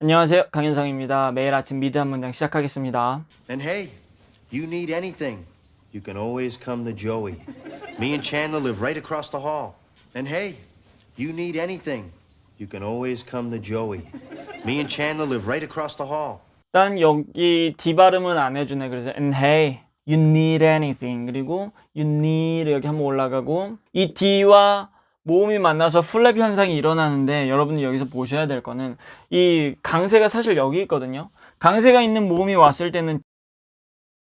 안녕하세요. 강현성입니다. 매일 아침 미드 한 문장 시작하겠습니다. And hey, you need anything, you can always come to Joey. Me and Chandler live right across the hall. And hey, you need anything, you can always come to Joey. Me and Chandler live right across the hall. 일단 여기 D 발음은 안 해주네. 그래서 and hey, you need anything. 그리고 you need 여기 한번 올라가고 이 D와 모음이 만나서 플랩 현상이 일어나는데 여러분이 여기서 보셔야 될 거는 이 강세가 사실 여기 있거든요. 강세가 있는 모음이 왔을 때는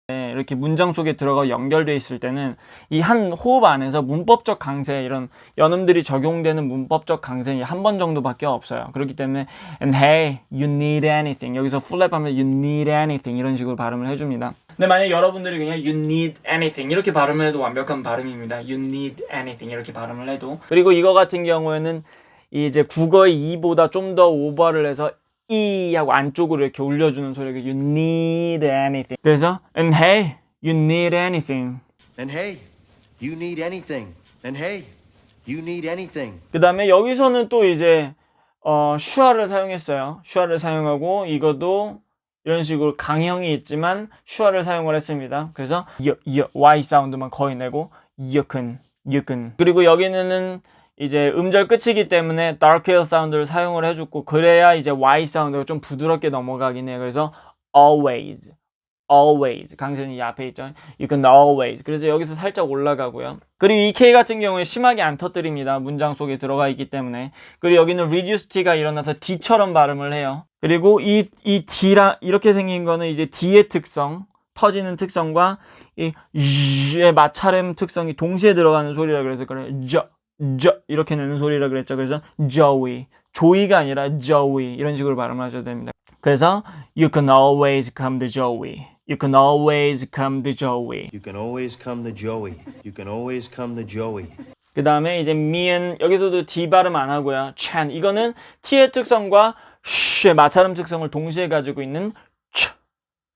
네, 이렇게 문장 속에 들어가 연결돼 있을 때는 이 한 호흡 안에서 문법적 강세 이런 연음들이 적용되는 문법적 강세는 한 번 정도밖에 없어요. 그렇기 때문에 and hey, you need anything 여기서 플랩하면 you need anything 이런 식으로 발음을 해줍니다. 근데 만약 여러분들이 그냥 you need anything 이렇게 발음을 해도 완벽한 발음입니다. you need anything 이렇게 발음을 해도 그리고 이거 같은 경우에는 이 이제 국어의 이보다 좀 더 오버를 해서 이 하고 안쪽으로 이렇게 올려주는 소리가 you need anything. 그래서 and hey, you need anything. And hey, you need anything. And hey, you need anything. 그 다음에 여기서는 또 이제 어 슈아를 사용했어요. 슈아를 사용하고 이것도 이런 식으로 강형이 있지만 슈아를 사용을 했습니다. 그래서 여, 여, Y 사운드만 거의 내고 여근, 여근. 그리고 여기는 이제 음절 끝이기 때문에 dark 사운드를 사용을 해줬고 그래야 이제 Y 사운드가 좀 부드럽게 넘어가긴 해요. 그래서 always, always 강세는 이 앞에 있죠. You can always. 그래서 여기서 살짝 올라가고요. 그리고 이 K 같은 경우에 심하게 안 터뜨립니다. 문장 속에 들어가 있기 때문에. 그리고 여기는 reduce T가 일어나서 D처럼 발음을 해요. 그리고 이, 이 D라, 이렇게 생긴 거는 이제 D의 특성, 터지는 특성과 이 Z의 마찰음 특성이 동시에 들어가는 소리라 그래서 그래. 저, 저, 이렇게 내는 소리라 그랬죠. 그래서 Joey. 조이가 아니라 Joey. 이런 식으로 발음을 하셔도 됩니다. 그래서 you can always come to Joey. You can always come to Joey. You can always come to Joey. You can always come to Joey. 그 다음에 이제 mean 여기서도 D 발음 안 하고요. chan 이거는 T의 특성과 sh의 마찰음 특성을 동시에 가지고 있는 ch,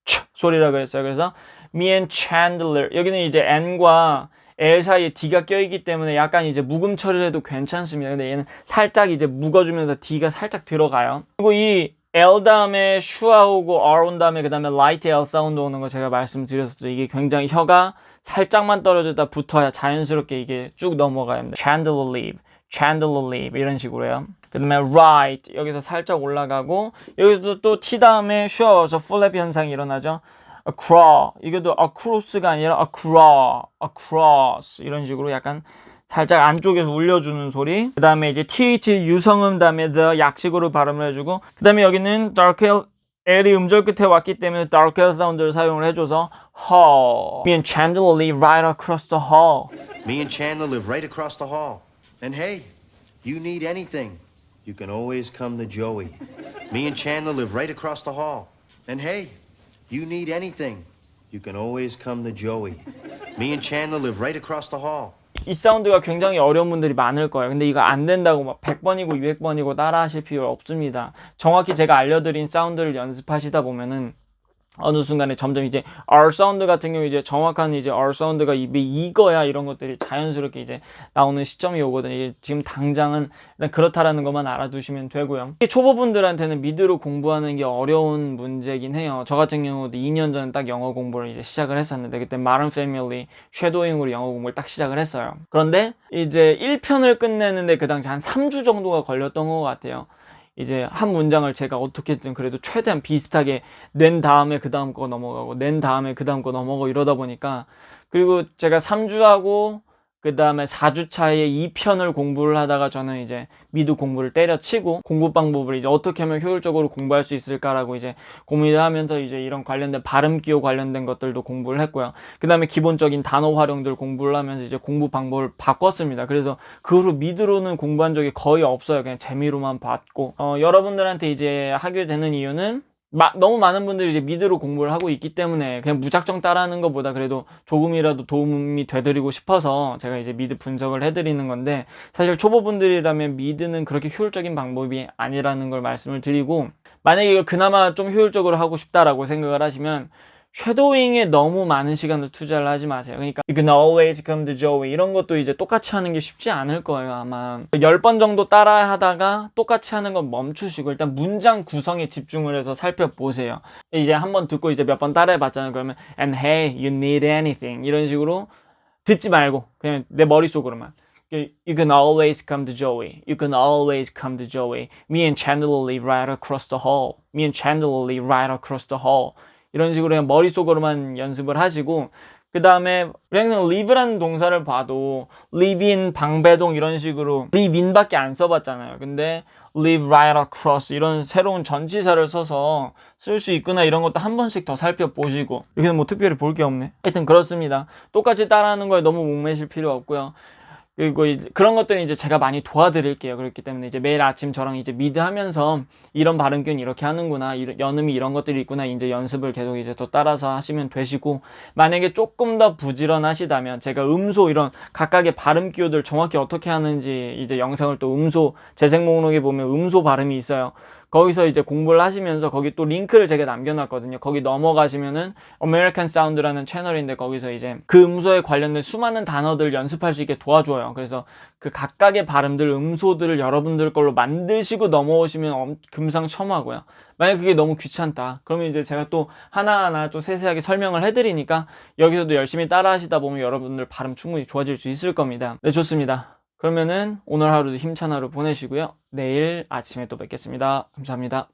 ch 소리라고 했어요. 그래서 me and Chandler 여기는 이제 N과 L 사이에 D가 껴있기 때문에 약간 이제 묵음 처리를 해도 괜찮습니다. 근데 얘는 살짝 이제 묵어주면서 D가 살짝 들어가요. 그리고 이 L 다음에 슈아 오고 R 온 다음에 그 다음에 라이트 L 사운드 오는 거 제가 말씀드렸었죠. 이게 굉장히 혀가 살짝만 떨어졌다 붙어야 자연스럽게 이게 쭉 넘어가야 합니다. Chandler leave, Chandler leave 이런 식으로 해요. 그 다음에 right 여기서 살짝 올라가고 여기서도 또 T 다음에 슈아 와서 플랩 현상이 일어나죠. across 이것도 across가 아니라 across, across 이런 식으로 약간 살짝 안쪽에서 울려주는 소리. 그 다음에 이제 th 유성음 다음에 the 약식으로 발음을 해주고 그 다음에 여기는 dark L L이 음절 끝에 왔기 때문에 dark L 사운드를 사용을 해줘서 hall. Me and Chandler live right across the hall. Me and Chandler live right across the hall. And hey, you need anything, you can always come to Joey. Me and Chandler live right across the hall. And hey, you need anything, you can always come to Joey. Me and Chandler live right across the hall. 이 사운드가 굉장히 어려운 분들이 많을 거예요. 근데 이거 안 된다고 막 100번이고 200번이고 따라 하실 필요 없습니다. 정확히 제가 알려드린 사운드를 연습하시다 보면은 어느 순간에 점점 이제 R 사운드 같은 경우 이제 정확한 이제 R 사운드가 입에 이거야 이런 것들이 자연스럽게 이제 나오는 시점이 오거든요. 이게 지금 당장은 일단 그렇다라는 것만 알아두시면 되고요. 초보분들한테는 미드로 공부하는 게 어려운 문제긴 해요. 저 같은 경우도 2년 전에 딱 영어 공부를 이제 시작을 했었는데 그때 마른 패밀리 쉐도잉으로 영어 공부를 딱 시작을 했어요. 그런데 이제 1편을 끝내는데 그 당시 한 3주 정도가 걸렸던 것 같아요. 이제 한 문장을 제가 어떻게든 그래도 최대한 비슷하게 낸 다음에 그 다음 거 넘어가고 낸 다음에 그 다음 거 넘어가고 이러다 보니까 그리고 제가 3주하고 그 다음에 4주 차에 2편을 공부를 하다가 저는 이제 미드 공부를 때려치고 공부 방법을 이제 어떻게 하면 효율적으로 공부할 수 있을까라고 이제 고민을 하면서 이제 이런 관련된 발음 기호 관련된 것들도 공부를 했고요. 그 다음에 기본적인 단어 활용들 공부를 하면서 이제 공부 방법을 바꿨습니다. 그래서 그 후로 미드로는 공부한 적이 거의 없어요. 그냥 재미로만 봤고 어, 여러분들한테 이제 하게 되는 이유는 마- 너무 많은 분들이 이제 미드로 공부를 하고 있기 때문에 그냥 무작정 따라하는 것보다 그래도 조금이라도 도움이 되드리고 싶어서 제가 이제 미드 분석을 해드리는 건데 사실 초보분들이라면 미드는 그렇게 효율적인 방법이 아니라는 걸 말씀을 드리고 만약에 이걸 그나마 좀 효율적으로 하고 싶다라고 생각을 하시면 쉐도잉에 너무 많은 시간을 투자를 하지 마세요. 그러니까 you can always come to Joey 이런 것도 이제 똑같이 하는 게 쉽지 않을 거예요 아마 10번 정도 따라 하다가 똑같이 하는 건 멈추시고 일단 문장 구성에 집중을 해서 살펴보세요. 이제 한 번 듣고 이제 몇 번 따라 해 봤잖아요. 그러면 and hey you need anything 이런 식으로 듣지 말고 그냥 내 머릿속으로만 You can always come to Joey. You can always come to Joey. Me and Chandler live right across the hall. Me and Chandler live right across the hall. 이런 식으로 그냥 머릿속으로만 연습을 하시고 그 다음에 그냥 live라는 동사를 봐도 live in, 방배동 이런 식으로 live in밖에 안 써봤잖아요. 근데 live right across 이런 새로운 전치사를 써서 쓸 수 있구나 이런 것도 한 번씩 더 살펴보시고 여기는 뭐 특별히 볼 게 없네. 하여튼 그렇습니다. 똑같이 따라하는 거에 너무 목매실 필요 없고요. 그리고 이제 그런 것들은 이제 제가 많이 도와드릴게요. 그렇기 때문에 이제 매일 아침 저랑 이제 미드 하면서 이런 발음균 이렇게 하는구나, 이런- 연음이 이런 것들이 있구나, 이제 연습을 계속 이제 더 따라서 하시면 되시고, 만약에 조금 더 부지런하시다면 제가 음소 이런 각각의 발음 기호들 정확히 어떻게 하는지 이제 영상을 또 음소 재생 목록에 보면 음소 발음이 있어요. 거기서 이제 공부를 하시면서 거기 또 링크를 제가 남겨놨거든요. 거기 넘어가시면은 American Sound라는 채널인데 거기서 이제 그 음소에 관련된 수많은 단어들 연습할 수 있게 도와줘요. 그래서 그 각각의 발음들, 음소들을 여러분들 걸로 만드시고 넘어오시면 엄- 금상첨화고요. 만약 그게 너무 귀찮다. 그러면 이제 제가 또 하나하나 좀 세세하게 설명을 해드리니까 여기서도 열심히 따라 하시다 보면 여러분들 발음 충분히 좋아질 수 있을 겁니다. 네, 좋습니다. 그러면은 오늘 하루도 힘찬 하루 보내시고요. 내일 아침에 또 뵙겠습니다. 감사합니다.